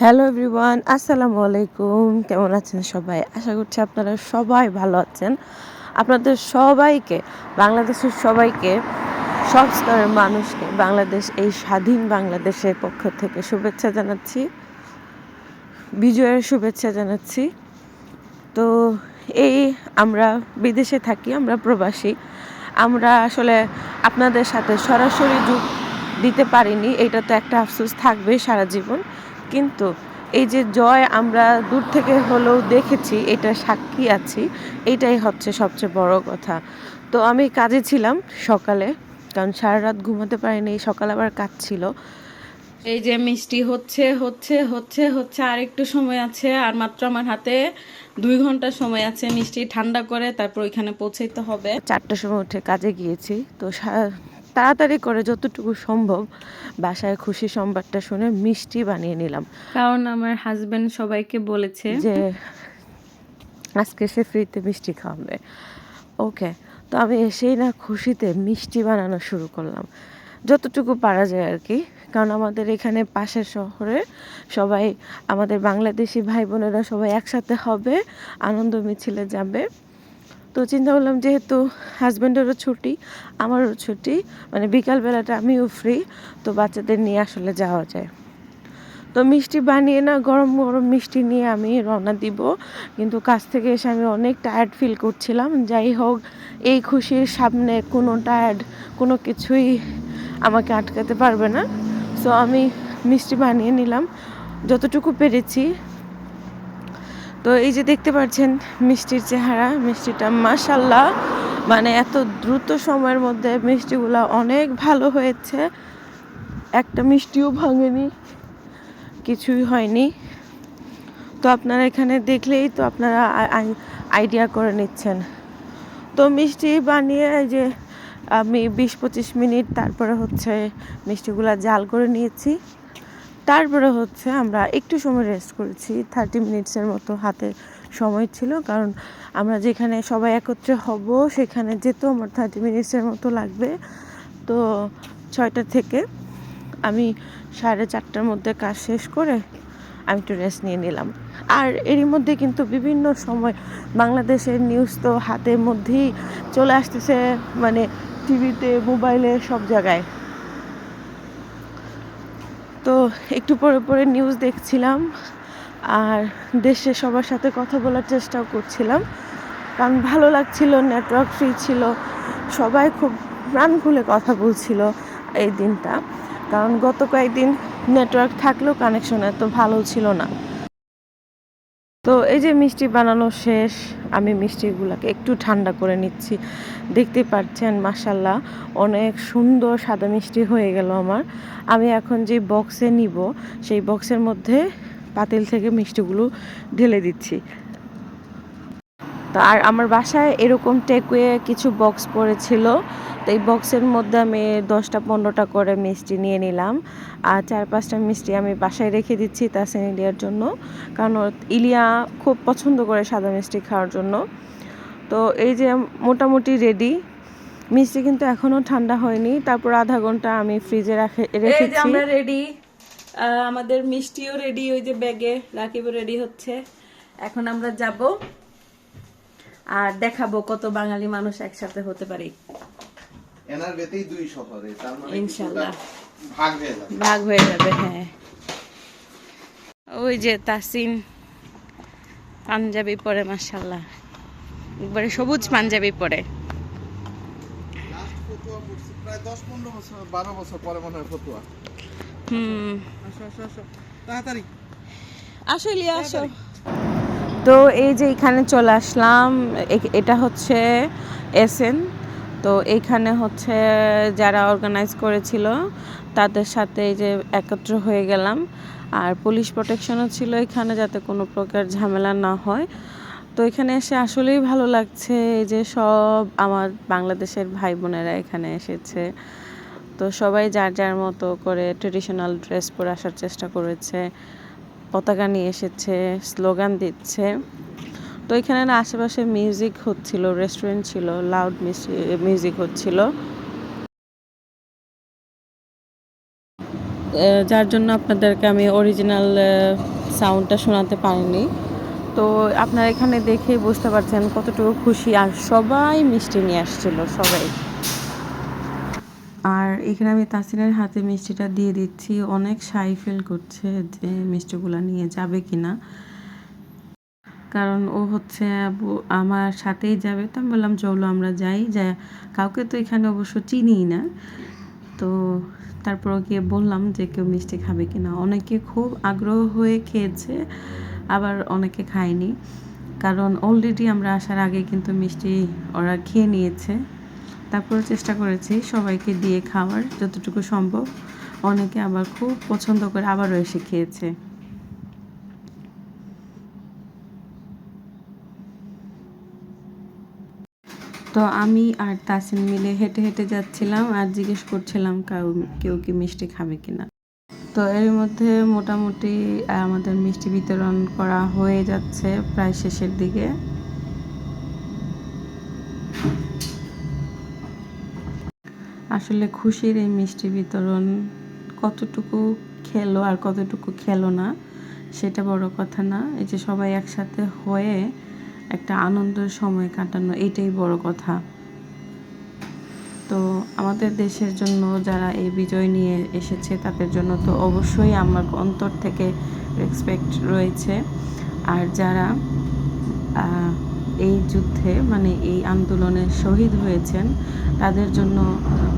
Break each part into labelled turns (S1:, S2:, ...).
S1: Hello everyone আসসালামু আলাইকুম কেমন আছেন সবাই? আশা করছি আপনারা সবাই ভালো আছেন। আপনাদের সবাইকে, বাংলাদেশের সবাইকে, সব স্তরের মানুষকে, বাংলাদেশ, এই স্বাধীন বাংলাদেশের পক্ষ থেকে শুভেচ্ছা জানাচ্ছি। বিজয়ের শুভেচ্ছা জানাচ্ছি। তো এই আমরা বিদেশে থাকি, আমরা প্রবাসী। আমরা আসলে আপনাদের সাথে সরাসরি যোগ দিতে পারিনি, এটা তো একটা আফসোস থাকবেই সারা জীবন। কিন্তু এই যে জয় আমরা দূর থেকে হলেও দেখেছি এটা সাক্ষী আছি এটাই হচ্ছে সবচেয়ে বড় কথা। তো আমি কাজে ছিলাম সকালে কারণ সারা রাত ঘুমাতে পারিনি সকালে আবার কাজ ছিল।
S2: এই যে মিষ্টি হচ্ছে হচ্ছে হচ্ছে হচ্ছে আর একটু সময় আছে আর মাত্র আমার হাতে দুই ঘণ্টা সময় আছে মিষ্টি ঠান্ডা করে তারপর ওইখানে পৌঁছাইতে হবে।
S1: চারটার সময় উঠে কাজে গিয়েছি তো তাড়াতাড়ি করে যতটুকু সম্ভব বাসায় খুশি সংবাদটা শুনে মিষ্টি বানিয়ে নিলাম।
S2: কারণ আমার হাজবেন্ড সবাইকে বলেছে।
S1: যে আজকে সে ফ্রিতে মিষ্টি খাওয়াবে। ওকে তো আমি এসেই না খুশিতে মিষ্টি বানানো শুরু করলাম। যতটুকু পারা যায় আর কি। কারণ আমাদের এখানে পাশের শহরে সবাই আমাদের বাংলাদেশি ভাই বোনেরা সবাই একসাথে হবে আনন্দ মিছিলে যাবে। তো চিন্তা করলাম যেহেতু হাজব্যান্ডেরও ছুটি, আমারও ছুটি মানে বিকালবেলাটা আমিও ফ্রি তো বাচ্চাদের নিয়ে আসলে যাওয়া যায়। তো মিষ্টি বানিয়ে না, গরম গরম মিষ্টি নিয়ে আমি রওনা দিব। কিন্তু কাজ থেকে এসে আমি অনেক টায়ার্ড ফিল করছিলাম। যাই হোক, এই খুশির সামনে কোনো টায়ার্ড কোনো কিছুই আমাকে আটকাতে পারবে না। সো আমি মিষ্টি বানিয়ে নিলাম। যতটুকু পেরেছি তো এই যে দেখতে পাচ্ছেন মিষ্টির চেহারা, মিষ্টিটা মাশাল্লাহ মানে এত দ্রুত সময়ের মধ্যে মিষ্টিগুলো অনেক ভালো হয়েছে। একটা মিষ্টিও ভাঙেনি, কিছুই হয়নি। তো আপনারা এখানে দেখলেই তো আপনারা আইডিয়া করে নিচ্ছেন। তো মিষ্টি বানিয়ে যে আমি বিশ পঁচিশ মিনিট তারপরে হচ্ছে মিষ্টিগুলা জাল করে নিয়েছি। তারপরে হচ্ছে আমরা একটু সময় রেস্ট করেছি। থার্টি মিনিটসের মতো হাতে সময় ছিল। কারণ আমরা যেখানে সবাই একত্রে হব, সেখানে যেতেও আমার থার্টি মিনিটসের মতো লাগবে। তো ছয়টা থেকে আমি সাড়ে চারটার মধ্যে কাজ শেষ করে আমি একটু রেস্ট নিয়ে নিলাম। আর এরই মধ্যে কিন্তু বিভিন্ন সময় বাংলাদেশের নিউজ তো হাতের মধ্যেই চলে আসতেছে মানে টিভিতে মোবাইলে সব জায়গায়। তো একটু পরে পরে নিউজ দেখছিলাম আর দেশে সবার সাথে কথা বলার চেষ্টাও করছিলাম। কারণ ভালো লাগছিল নেটওয়ার্ক ফ্রি ছিল, সবাই খুব প্রাণ খুলে কথা বলছিল এই দিনটা। কারণ গত কয়েকদিন নেটওয়ার্ক থাকলেও কানেকশন এত ভালো ছিল না। তো এই যে মিষ্টি বানানো শেষ, আমি মিষ্টিগুলোকে একটু ঠান্ডা করে নিচ্ছি। দেখতে পাচ্ছেন মাসাল্লাহ অনেক সুন্দর সাদা মিষ্টি হয়ে গেল আমার। আমি এখন যে বক্সে নিব, সেই বক্সের মধ্যে পাতিল থেকে মিষ্টিগুলো ঢেলে দিচ্ছি। তো আর আমার বাসায় এরকম টেকওয়ে কিছু বক্স পড়েছিল। তো এই বক্সের মধ্যে আমি দশটা পনেরোটা করে মিষ্টি নিয়ে নিলাম। আর চার পাঁচটা মিষ্টি আমি বাসায় রেখে দিচ্ছি তাসিন ইলিয়ার জন্য। কারণ ইলিয়া খুব পছন্দ করে সাদা মিষ্টি খাওয়ার জন্য। তো এই যে মোটামুটি রেডি মিষ্টি কিন্তু এখনও ঠান্ডা হয়নি। তারপর আধা ঘণ্টা আমি ফ্রিজে রাখে রেখেছি।
S2: আমরা রেডি আমাদের মিষ্টিও রেডি ওই যে ব্যাগে রাকিবও রেডি হচ্ছে। এখন আমরা যাব। আর দেখাবো কত বাঙালি মানুষ একসাথে হতে পারে।
S3: এনার দুই শহরে তার মানে। ভাগ হয়ে যাবে।
S2: ভাগ হয়ে যাবে হ্যাঁ। ওই যে তাসিন পাঞ্জাবি পরে মাসাল্লাহ একবারে সবুজ পাঞ্জাবি পরে।
S3: প্রায় দশ পনেরো বছর বারো বছর পরে মনে হয় ফতুয়া।
S2: হুম।
S3: আসো আসো আসো। তাড়াতাড়ি।
S2: আসলে আসো।
S1: তো এই যে এখানে চলে আসলাম এটা হচ্ছে এসএন। তো এইখানে হচ্ছে যারা অর্গানাইজ করেছিল, তাদের সাথে এই যে একত্র হয়ে গেলাম। আর পুলিশ প্রোটেকশনও ছিল এখানে যাতে কোনো প্রকার ঝামেলা না হয়। তো এখানে এসে আসলেই ভালো লাগছে এই যে সব আমার বাংলাদেশের ভাই বোনেরা এখানে এসেছে। তো সবাই যার যার মতো করে ট্রেডিশনাল ড্রেস পরে আসার চেষ্টা করেছে। পতাকা নিয়ে এসেছে, স্লোগান দিচ্ছে। তো এখানে না আশেপাশে মিউজিক হচ্ছিল রেস্টুরেন্ট ছিল লাউড মিউজিক হচ্ছিল।
S2: যার জন্য আপনাদেরকে আমি অরিজিনাল সাউন্ডটা শোনাতে পারিনি। তো আপনারা এখানে দেখে বুঝতে পারছেন কতটুকু খুশি। আর সবাই মিষ্টি নিয়ে আসছিল, সবাই। আর এখানে আমি তাসিনের হাতে মিষ্টিটা দিয়ে দিচ্ছি। অনেক সাই ফিল করছে যে মিষ্টিগুলো নিয়ে যাবে কি না কারণ ও হচ্ছে আমার সাথেই যাবে। তো আমি বললাম, চলো আমরা যাই। যা, কাউকে তো এখানে অবশ্য চিনিই না। তো তারপর গিয়ে বললাম যে, কেউ মিষ্টি খাবে কি না অনেকে খুব আগ্রহ হয়ে খেয়েছে, আবার অনেকে খায়নি। কারণ অলরেডি আমরা আসার আগে কিন্তু মিষ্টি ওরা খেয়ে নিয়েছে। তারপর চেষ্টা করেছি সবাইকে দিয়ে খাওয়ার যতটুকু সম্ভব। অনেকে আবার খুব পছন্দ করে আবারও এসে খেয়েছে। তো আমি আর তাসিন মিলে হেঁটে হেঁটে যাচ্ছিলাম আর জিজ্ঞেস করছিলাম, কাউ, কেউ কি মিষ্টি খাবে কিনা? তো এর মধ্যে মোটামুটি আমাদের মিষ্টি বিতরণ করা হয়ে যাচ্ছে প্রায় শেষের দিকে। আসলে খুশির এই মিষ্টি বিতরণ কতটুকু খেলো আর কতটুকু খেলো না, সেটা বড় কথা না। এই যে সবাই একসাথে হয়ে একটা আনন্দের সময় কাটানো, এটাই বড় কথা। তো আমাদের দেশের জন্য যারা এই বিজয় নিয়ে এসেছে, তাদের জন্য তো অবশ্যই আমার অন্তর থেকে রেসপেক্ট রয়েছে। আর যারা এই যুদ্ধে মানে এই আন্দোলনে শহীদ হয়েছেন, তাদের জন্য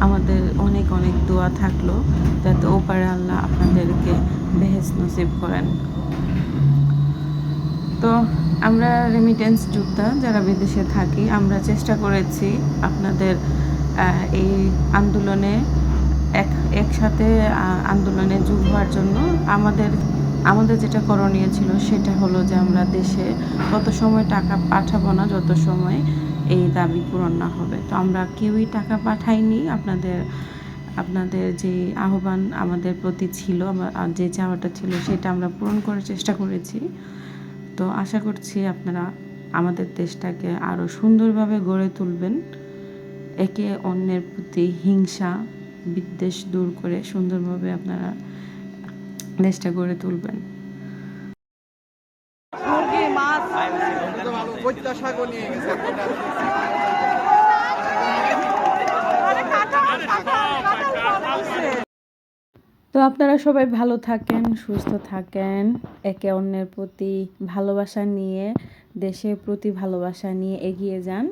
S2: আমাদের অনেক অনেক দোয়া থাকল, যাতে ওপারে আল্লাহ আপনাদেরকে বেহেস নসিব করেন। তো আমরা রেমিটেন্স যোদ্ধা যারা বিদেশে থাকি, আমরা চেষ্টা করেছি আপনাদের এই আন্দোলনে এক, একসাথে আন্দোলনে যোগ হওয়ার জন্য। আমাদের আমাদের যেটা করণীয় ছিল সেটা হলো যে আমরা দেশে তত সময় টাকা পাঠাবো না, যত সময় এই দাবি পূরণ না হবে। তো আমরা কেউই টাকা পাঠাইনি। আপনাদের আপনাদের যে আহ্বান আমাদের প্রতি ছিল যে চাওয়াটা ছিল সেটা আমরা পূরণ করার চেষ্টা করেছি। তো আশা করছি আপনারা আমাদের দেশটাকে আরও সুন্দরভাবে গড়ে তুলবেন। একে অন্যের প্রতি হিংসা, বিদ্বেষ দূর করে সুন্দরভাবে আপনারা দেশটা গড়ে তুলবেন। তো আপনারা সবাই ভালো থাকেন সুস্থ থাকেন একে অন্যের প্রতি ভালোবাসা নিয়ে দেশের প্রতি ভালোবাসা নিয়ে এগিয়ে যান।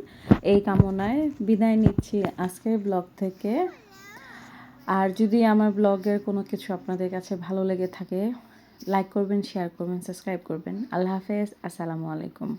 S2: এই কামনায় বিদায় নিচ্ছি আজকের ব্লগ থেকে। আর যদি আমার ব্লগের কোনো কিছু আপনাদের কাছে ভালো লেগে থাকে লাইক করবেন শেয়ার করবেন সাবস্ক্রাইব করবেন। আল্লাহ হাফেজ, আসসালামু আলাইকুম।